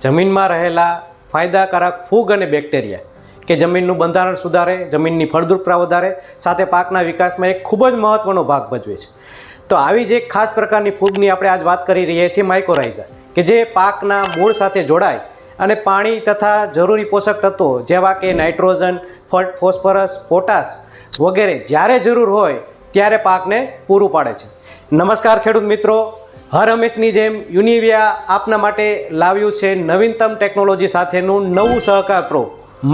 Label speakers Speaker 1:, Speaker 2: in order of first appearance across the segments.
Speaker 1: જમીનમાં રહેલા ફાયદાકારક ફૂગ અને બેક્ટેરિયા કે જમીનનું બંધારણ સુધારે, જમીનની ફળદ્રુપતા વધારે, સાથે પાકના વિકાસમાં એક ખૂબ જ મહત્ત્વનો ભાગ ભજવે છે. તો આવી જ એક ખાસ પ્રકારની ફૂગની આપણે આજ વાત કરી રહ્યા છીએ માઇકોરાઇઝા કે જે પાકના મૂળ સાથે જોડાય અને પાણી તથા જરૂરી પોષક તત્વો જેવા કે નાઇટ્રોજન ફોસ્ફરસ, પોટાશ વગેરે જ્યારે જરૂર હોય ત્યારે પાકને પૂરું પાડે છે. નમસ્કાર ખેડૂત મિત્રો હર હંમેશની જેમ યુનિવિયા આપના માટે લાવ્યું છે નવીનતમ ટેકનોલોજી સાથેનું નવું સહકાર પ્રો.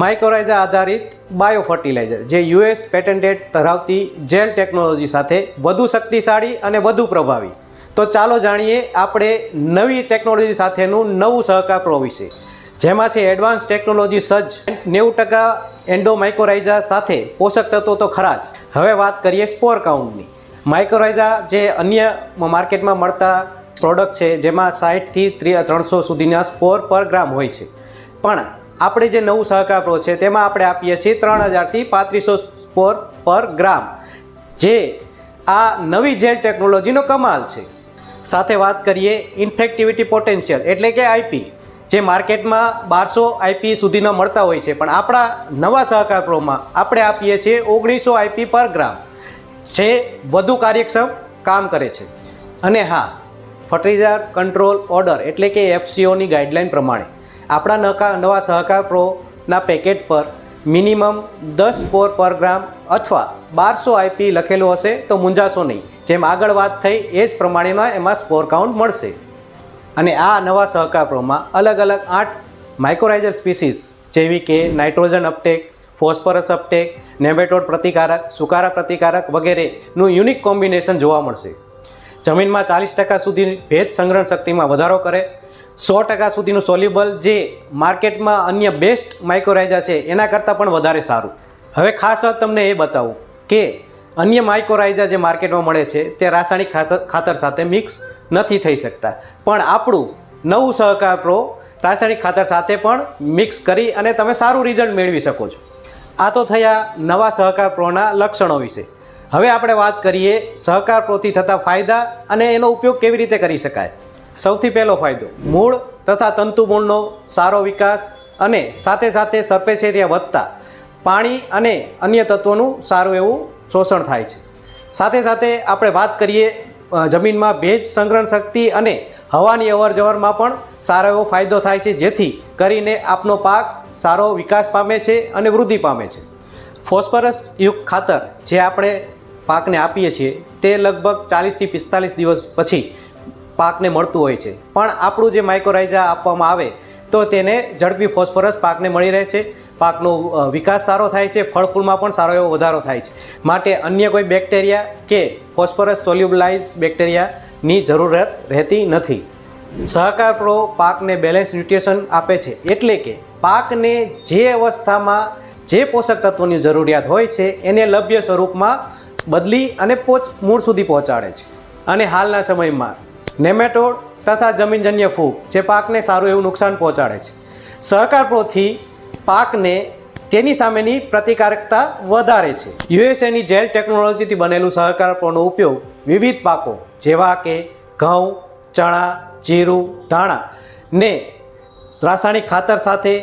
Speaker 1: માઇક્રોરાઇઝા આધારિત બાયો ફર્ટિલાઇઝર જે યુએસ પેટન્ટેડ ધરાવતી જેલ ટેકનોલોજી સાથે વધુ શક્તિશાળી અને વધુ પ્રભાવી. તો ચાલો જાણીએ આપણે નવી ટેકનોલોજી સાથેનું નવું સહકાર પ્રો વિશે. જેમાં છે એડવાન્સ ટેકનોલોજી સજ્જ નેવું ટકા એન્ડોમાઇક્રોરાઇઝા સાથે પોષક તત્વો તો ખરા જ. હવે વાત કરીએ સ્પોર કાઉન્ટની. માઇક્રોરાઇઝા જે અન્ય માર્કેટમાં મળતા પ્રોડક્ટ છે, જેમાં સાઠથી ત્રણસો સુધીના સ્પોર પર ગ્રામ હોય છે. પણ આપણે જે નવું સહકાપરો છે, તેમાં આપણે આપીએ છીએ ત્રણ હજારથી પાંત્રીસો સ્પોર પર ગ્રામ. જે આ નવી જેલ ટેકનોલોજીનો કમાલ છે. સાથે વાત કરીએ ઇન્ફેક્ટિવિટી પોટેન્શિયલ, એટલે કે આઈપી જે માર્કેટમાં બારસો આઈપી સુધીના મળતા હોય છે. પણ આપણા નવા સહકાર પ્રોમાં આપણે આપીએ છીએ ઓગણીસો આઈપી પર ગ્રામ. જે વધુ કાર્યક્ષમ કામ કરે છે. અને હા ફર્ટિલાઇઝર કંટ્રોલ ઓર્ડર એટલે કે એફસીઓની ગાઈડલાઇન પ્રમાણે આપણા નકા, નવા સહકાર પ્રોના પેકેટ પર મિનિમમ દસ સ્પોર પર ગ્રામ અથવા બારસો આઈપી લખેલું હશે તો મૂંઝાશો નહીં. જેમ આગળ વાત થઈ એ જ પ્રમાણેના એમાં સ્પોર કાઉન્ટ મળશે. અને આ નવા સહકાર પ્રોમાં અલગ અલગ આઠ માઇક્રોરાઇઝર સ્પીસીસ જેવી કે nitrogen uptake phosphorus uptake, nematode પ્રતિકારક, સુકારા પ્રતિકારક વગેરેનું યુનિક કોમ્બિનેશન જોવા મળશે. જમીનમાં ચાલીસ ટકા સુધી ભેજ સંગ્રહણ શક્તિમાં વધારો કરે. સો ટકા સુધીનું સોલ્યુબલ જે માર્કેટમાં અન્ય બેસ્ટ માઇક્રોરાઇઝા છે, એના કરતાં પણ વધારે સારું. હવે ખાસ વાત તમને એ બતાવું કે અન્ય માઇક્રોરાઇઝા જે માર્કેટમાં મળે છે, તે રાસાયણિક ખાતર સાથે મિક્સ નથી થઈ શકતા. પણ આપણું નવું સહકાર પ્રો રાસાયણિક ખાતર સાથે પણ મિક્સ કરી અને તમે સારું રિઝલ્ટ મેળવી શકો છો. આ તો થયા નવા સહકાર પ્રોના લક્ષણો વિશે. હવે આપણે વાત કરીએ સહકાર પ્રોથી થતા ફાયદા અને એનો ઉપયોગ કેવી રીતે કરી શકાય. સૌથી પહેલો ફાયદો, મૂળ તથા તંતુમૂળનો સારો વિકાસ અને સાથે સાથે સર્પેચેરિયા વધતા પાણી અને અન્ય તત્વોનું સારું એવું શોષણ થાય છે. સાથે સાથે આપણે વાત કરીએ જમીનમાં ભેજ સંગ્રહણ શક્તિ અને હવાની અવર જવરમાં પણ સારો એવો ફાયદો થાય છે, જેથી કરીને આપનો પાક સારો વિકાસ પામે છે અને વૃદ્ધિ પામે છે. ફોસ્ફરસ યુક્ત ખાતર જે આપણે પાકને આપીએ છીએ તે લગભગ ચાલીસથી પિસ્તાલીસ દિવસ પછી પાકને મળતું હોય છે. પણ આપણું જે માઇક્રોરાઇઝા આપવામાં આવે તો તેને ઝડપી ફોસ્ફરસ પાકને મળી રહે છે. પાકનો વિકાસ સારો થાય છે ફળ ફૂલમાં પણ સારો એવો વધારો થાય છે. માટે અન્ય કોઈ બેક્ટેરિયા કે ફોસ્ફરસ સોલ્યુબલાઇઝ બેક્ટેરિયાની જરૂરત રહેતી નથી. સહકાર પ્રો પાકને બેલેન્સ ન્યુટ્રિશન આપે છે એટલે કે પાકને જે અવસ્થામાં જે પોષક તત્વોની જરૂરિયાત હોય છે એને લભ્ય સ્વરૂપમાં બદલી અને પોચ મૂળ સુધી પહોંચાડે છે. અને હાલના સમયમાં નેમેટોડ તથા જમીનજન્ય ફૂગ જે પાકને સારું એવું નુકસાન પહોંચાડે છે. સહકાર પ્રોથી પાકને તેની સામેની પ્રતિકારકતા વધારે છે. યુએસએની જેલ ટેકનોલોજીથી બનેલું સહકાર પ્રોનો ઉપયોગ વિવિધ પાકો જેવા કે ઘઉં, ચણા જીરું, ધાણા ને રાસાયણિક ખાતર સાથે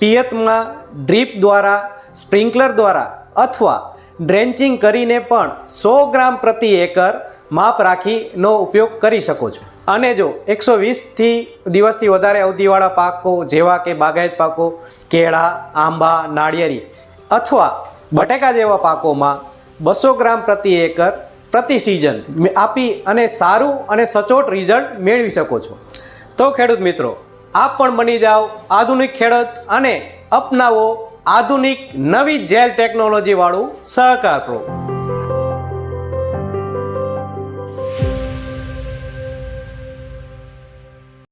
Speaker 1: પિયતમાં ડ્રીપ દ્વારા, સ્પ્રિંકલર દ્વારા અથવા ડ્રેન્ચિંગ કરીને પણ સો ગ્રામ પ્રતિ એકર માપ રાખીનો ઉપયોગ કરી શકો છો. અને જો એકસો વીસથી દિવસથી વધારે અવધિવાળા પાકો જેવા કે બાગાયત પાકો, કેળા, આંબા, નાળિયેરી અથવા બટેકા જેવા પાકોમાં બસો ગ્રામ પ્રતિ એકર પ્રતિ સિઝન આપી અને સારું અને સચોટ રિઝલ્ટ મેળવી શકો છો. તો ખેડૂત મિત્રો, આપ પણ બની જાઓ આધુનિક ખેડૂત અને અપનાવો આધુનિક નવી જેલ ટેકનોલોજી વાળું સહકાર પ્રો